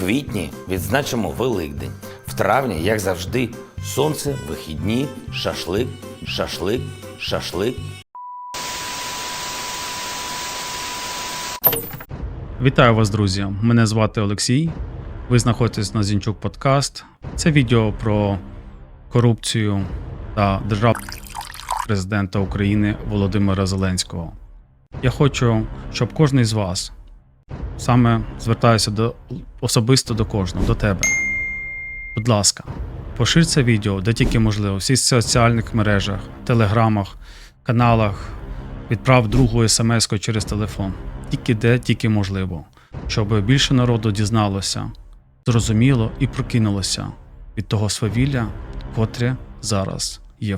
квітні відзначимо Великдень. В травні, як завжди, сонце, вихідні, шашлик, шашлик, шашлик. Вітаю вас, друзі! Мене звати Олексій. Ви знаходитесь на Зінчук Подкаст. Це відео про корупцію та державу президента України Володимира Зеленського. Я хочу, щоб кожен з вас саме звертаюся до особисто до кожного, до тебе. Будь ласка, поширь це відео, де тільки можливо, всіх соціальних мережах, телеграмах, каналах, відправ другу смс через телефон. Тільки де, тільки можливо, щоб більше народу дізналося, зрозуміло і прокинулося від того свавілля, котре зараз є.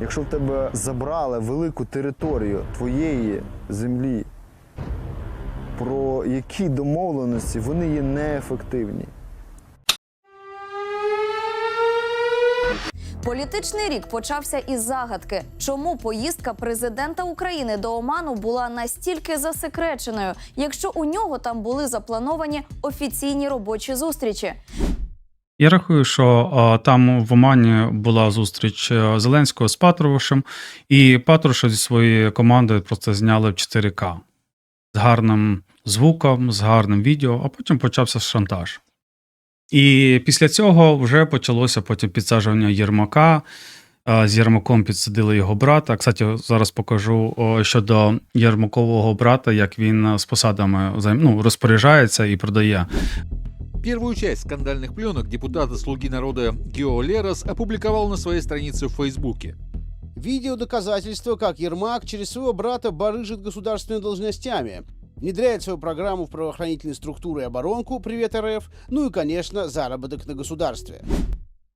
Якщо в тебе забрали велику територію твоєї землі, про які домовленості вони є неефективні. Політичний рік почався із загадки, чому поїздка президента України до Оману була настільки засекреченою, якщо у нього там були заплановані офіційні робочі зустрічі. Я рахую, що а, там в Омані була зустріч е, Зеленського з Патрушем, і Патруша зі своєю командою просто зняли в 4К з гарним звуком, з гарним відео, а потім почався шантаж. І після цього вже почалося потім підсаджування Єрмака. А, З Єрмаком підсадили його брата. Кстати, зараз покажу о, щодо Єрмакового брата, як він е, з посадами ну, розпоряджається і продає. Первую часть скандальных пленок депутата «Слуги народа» Гео Лерос опубликовал на своей странице в Фейсбуке. Видео доказательства, как Ермак через своего брата барыжит государственными должностями, внедряет свою программу в правоохранительные структуры и оборонку «Привет РФ», ну и, конечно, заработок на государстве.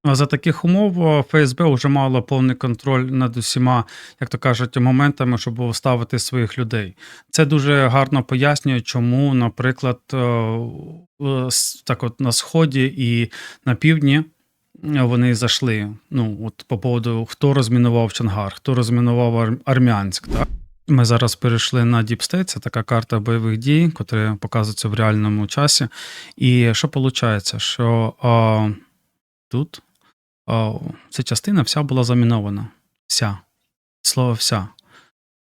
За таких умов ФСБ вже мало повний контроль над усіма, як то кажуть, моментами, щоб ставити своїх людей. Це дуже гарно пояснює, чому, наприклад, так от на сході і на півдні е, вони зайшли. Ну, от по поводу хто розмінував Чангар, хто розмінував Ар- Армянськ. Так? Ми зараз перейшли на State, це така карта бойових дій, яка показується в реальному часі. І що виходить? Що а, тут ця частина вся була замінована. Вся. Слово вся.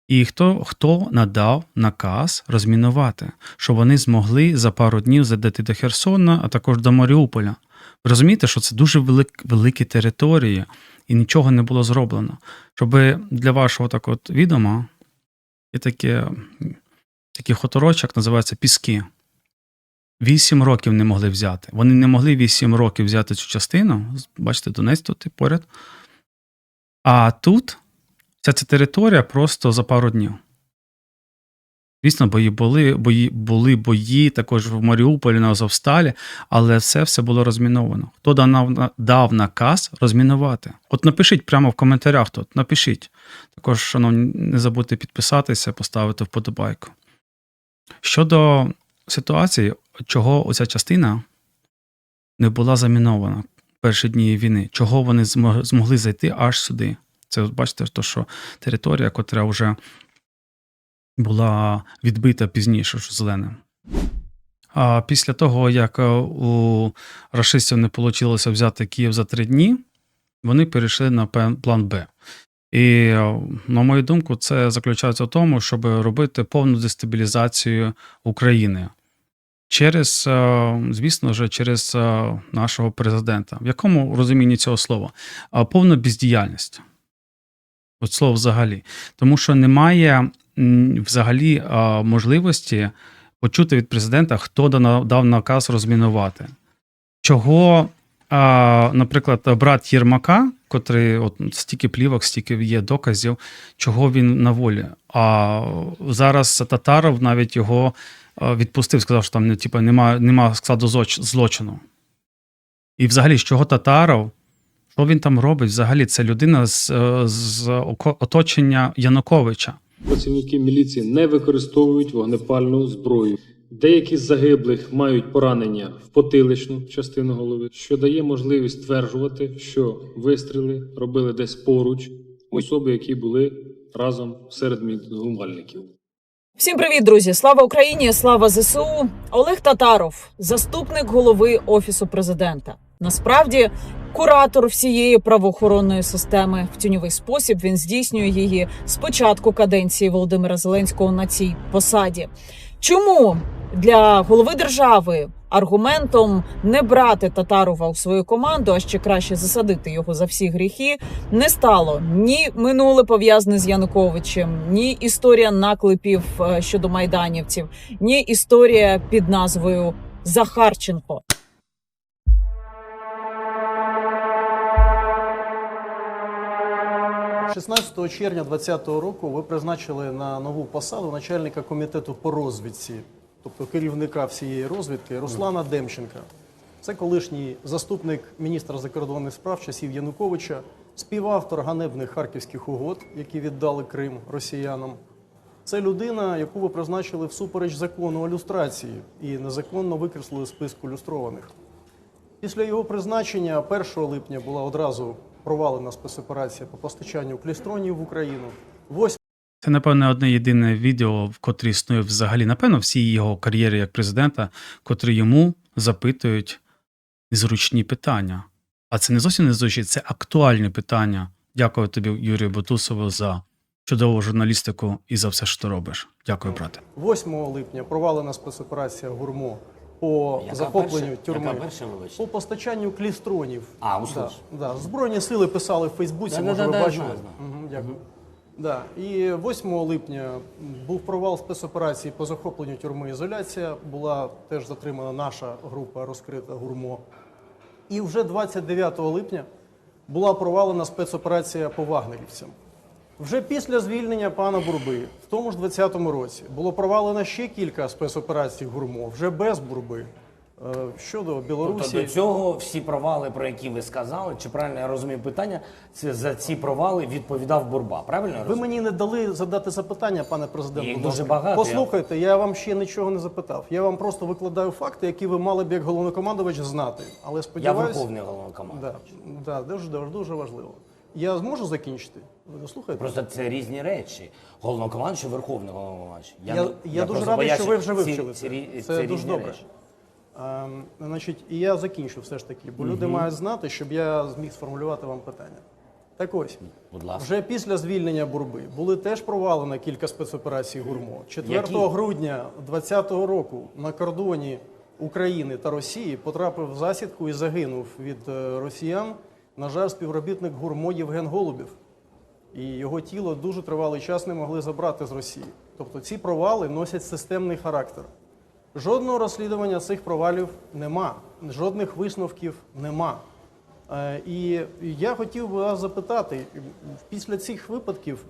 І хто, хто надав наказ розмінувати, що вони змогли за пару днів задати до Херсона, а також до Маріуполя. Ви розумієте, що це дуже велик, великі території, і нічого не було зроблено. Щоб для вашого так от відома, є таке, такий хуторочок, називається Піски. Вісім років не могли взяти. Вони не могли вісім років взяти цю частину. Бачите, Донець тут і поряд. А тут вся ця територія просто за пару днів. Звісно, бої були, бої, були бої також в Маріуполі на Азовсталі, але все все було розміновано. Хто дав, дав наказ розмінувати? От напишіть прямо в коментарях тут, напишіть. Також, шановні, не забудьте підписатися, поставити вподобайку. Щодо ситуації, чого оця частина не була замінована перші дні війни, чого вони змо- змогли зайти аж сюди. Це бачите, то, що територія, котра вже була відбита пізніше зеленим. А після того, як е, у рашистів не вийшло взяти Київ за три дні, вони перейшли на план Б. І, е, на мою думку, це заключається в тому, щоб робити повну дестабілізацію України через, е, звісно ж, через е, нашого президента. В якому розумінні цього слова? Повна бездіяльність. От слово взагалі. Тому що немає взагалі можливості почути від президента, хто дав наказ розмінувати. Чого, наприклад, брат Єрмака, котрий от стільки плівок, стільки є доказів, чого він на волі. А зараз Татаров навіть його відпустив, сказав, що там типу, нема, нема складу злочину. І взагалі, з чого Татаров що він там робить? Взагалі, це людина з, е, з оточення Януковича. Працівники міліції не використовують вогнепальну зброю. Деякі з загиблих мають поранення в потиличну частину голови, що дає можливість стверджувати, що вистріли робили десь поруч особи, які були разом серед мітингувальників. Всім привіт, друзі! Слава Україні! Слава ЗСУ! Олег Татаров, заступник голови офісу президента. Насправді, куратор всієї правоохоронної системи. В тіньовий спосіб він здійснює її з початку каденції Володимира Зеленського на цій посаді. Чому для голови держави аргументом не брати Татарова у свою команду, а ще краще засадити його за всі гріхи, не стало ні минуле пов'язане з Януковичем, ні історія наклепів е, щодо майданівців, ні історія під назвою Захарченко. – 16 червня 2020 року ви призначили на нову посаду начальника комітету по розвідці, тобто керівника всієї розвідки Руслана Демченка. Це колишній заступник міністра закордонних справ часів Януковича, співавтор ганебних харківських угод, які віддали Крим росіянам. Це людина, яку ви призначили всупереч закону о люстрації і незаконно викреслили списку люстрованих. Після його призначення 1 липня була одразу провалена спецоперація по постачанню клістронів в Україну. 8 Це, напевно, одне єдине відео, в котрі існує взагалі, напевно, всі його кар'єри як президента, котрі йому запитують незручні питання. А це не зовсім незручні, це актуальні питання. Дякую тобі, Юрію Бутусову, за чудову журналістику і за все, що ти робиш. Дякую, брате. 8 липня провалена спецоперація ГУРМО по захопленню тюрми. По постачанню клістронів. А, да, да. Збройні сили писали в Фейсбуці, Да, може да, ви да, бачили. Мгм, дякую. Да. І 8 липня був провал спецоперації по захопленню тюрми ізоляція. Була теж затримана наша група розкрита ГУРМО. І вже 29 липня була провалена спецоперація по вагнерівцям. Вже після звільнення пана Бурби, в тому ж 20-му році, було провалено ще кілька спецоперацій ГУРМО, вже без Бурби. Е, Щодо Білорусі, Тобто до цього всі провали, про які ви сказали, чи правильно я розумію питання, це за ці провали відповідав Бурба. Правильно я ви розумію? мені не дали задати запитання, пане президент. Їх будь дуже ласка. багато, Послухайте, я вам ще нічого не запитав. Я вам просто викладаю факти, які ви мали б як головнокомандувач знати. Але Я сподіваюся, верховний головнокомандувач. да, да, дуже, дуже, дуже важливо. Я зможу закінчити? Ви дослухаєте? Просто це різні речі. Головнокомандувач і верховний головнокомандувач. Я, не- я, дуже радий, що ви вже ці- вивчили ці це. рі- Це, дуже добре. речі. Ем, значить, і я закінчу все ж таки, бо люди мають знати, щоб я зміг сформулювати вам питання. Так ось, Будь ласка. вже після звільнення Бурби були теж провалено кілька спецоперацій ГУРМО. 4 Які? грудня 2020 року на кордоні України та Росії потрапив в засідку і загинув від е, росіян, на жаль, співробітник ГУРМО Євген Голубів. І його тіло дуже тривалий час не могли забрати з Росії. Тобто ці провали носять системний характер. Жодного розслідування цих провалів нема, жодних висновків нема. Е, І я хотів би вас запитати, після цих випадків,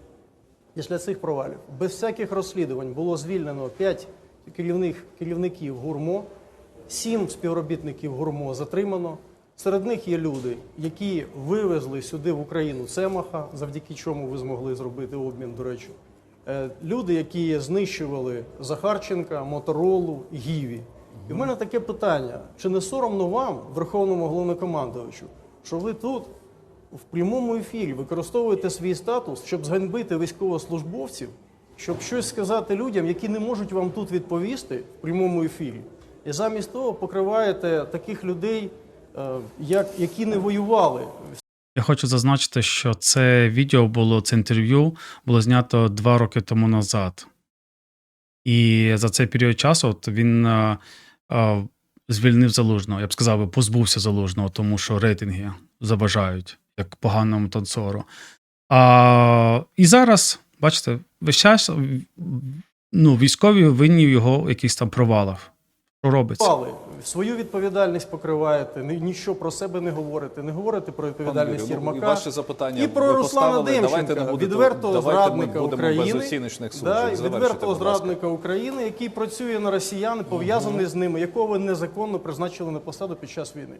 після цих провалів, без всяких розслідувань було звільнено 5 керівних, керівників ГУРМО, 7 співробітників ГУРМО затримано. Серед них є люди, які вивезли сюди в Україну Цемаха, завдяки чому ви змогли зробити обмін, до речі. Е, Люди, які знищували Захарченка, Моторолу, Гіві. І в мене таке питання: чи не соромно вам, Верховному головнокомандувачу, що ви тут в прямому ефірі використовуєте свій статус, щоб зганьбити військовослужбовців, щоб щось сказати людям, які не можуть вам тут відповісти в прямому ефірі, і замість того покриваєте таких людей, як, які не воювали Я хочу зазначити, що це відео було, це інтерв'ю було знято два роки тому назад. І за цей період часу от він е, е, звільнив залужного. Я б сказав, позбувся залужного, тому що рейтинги заважають як поганому танцору. А, і зараз, бачите, весь час ну, військові винні в його якихось там провалах. Що робиться? Пали, свою відповідальність покриваєте, ні- нічого про себе не говорите, не говорите про відповідальність Юрію, ну, і ваше запитання і про Руслана. Демченка, відвертого зрадника України, да, відвертого зрадника України, який працює на росіян, пов'язаний з ними, якого ви незаконно призначили на посаду під час війни.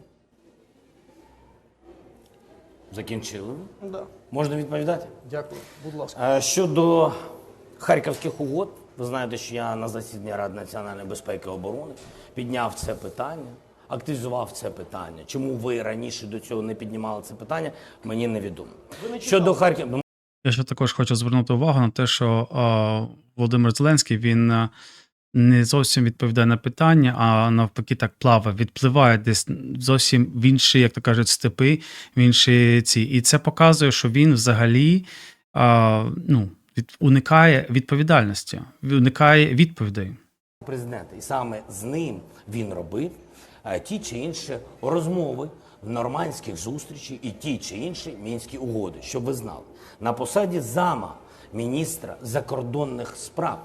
Закінчили. Да. Можна відповідати? Дякую, будь ласка. А Щодо харківських угод, Ви знаєте, що я на засіданні Ради національної безпеки і оборони підняв це питання, активізував це питання. Чому ви раніше до цього не піднімали це питання, мені невідомо. Щодо Харкова, Я ще також хочу звернути увагу на те, що е, Володимир Зеленський він не зовсім відповідає на питання, а навпаки так плаває, відпливає десь зовсім в інші, як то кажуть, степи, в інші ці. І це показує, що він взагалі е, ну, від, уникає відповідальності, уникає відповідей. президента, і саме з ним він робив е, ті чи інші розмови в нормандських зустрічі і ті чи інші мінські угоди, щоб ви знали. На посаді зама міністра закордонних справ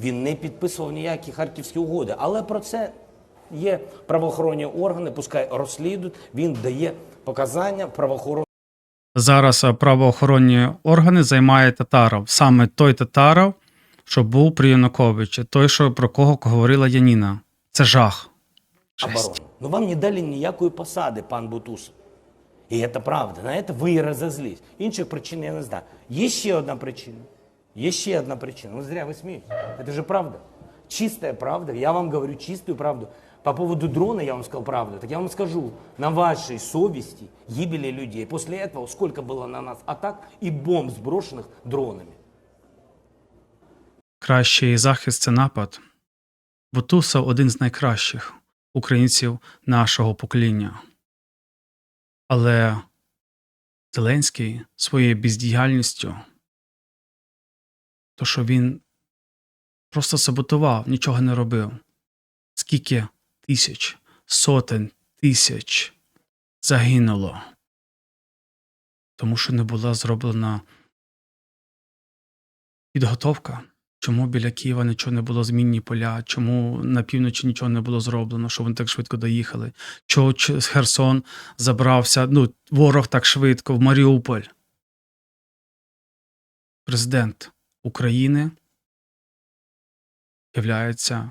він не підписував ніякі харківські угоди, але про це є правоохоронні органи, пускай розслідують. Він дає показання правоохоронним Зараз е, правоохоронні органи займає Татаров. Саме той Татаров, що був при Януковичі, той, що про кого говорила Яніна. Це жах. Ну вам не дали ніякої посади, пан Бутусов. І це правда. На це ви і. Інших причин я не знаю. Є ще одна причина. Є ще одна причина. Ну зря ви смієтесь. Это же правда. Чистая правда. Я вам говорю чистую правду. По поводу дрона я вам сказал правду. Так я вам скажу, на вашей совести гибели людей. После этого сколько было на нас атак и бомб, сброшенных дронами. Кращий захист це напад. Бутусов один з найкращих українців нашого покоління. Але Зеленський своєю бездіяльністю, то що він просто саботував, нічого не робив. Скільки тисяч, сотень тисяч загинуло, тому що не була зроблена підготовка. Чому біля Києва нічого не було змінні поля? Чому на півночі нічого не було зроблено, що вони так швидко доїхали? Чого Херсон забрався? Ну, ворог так швидко в Маріуполь. Президент України являється.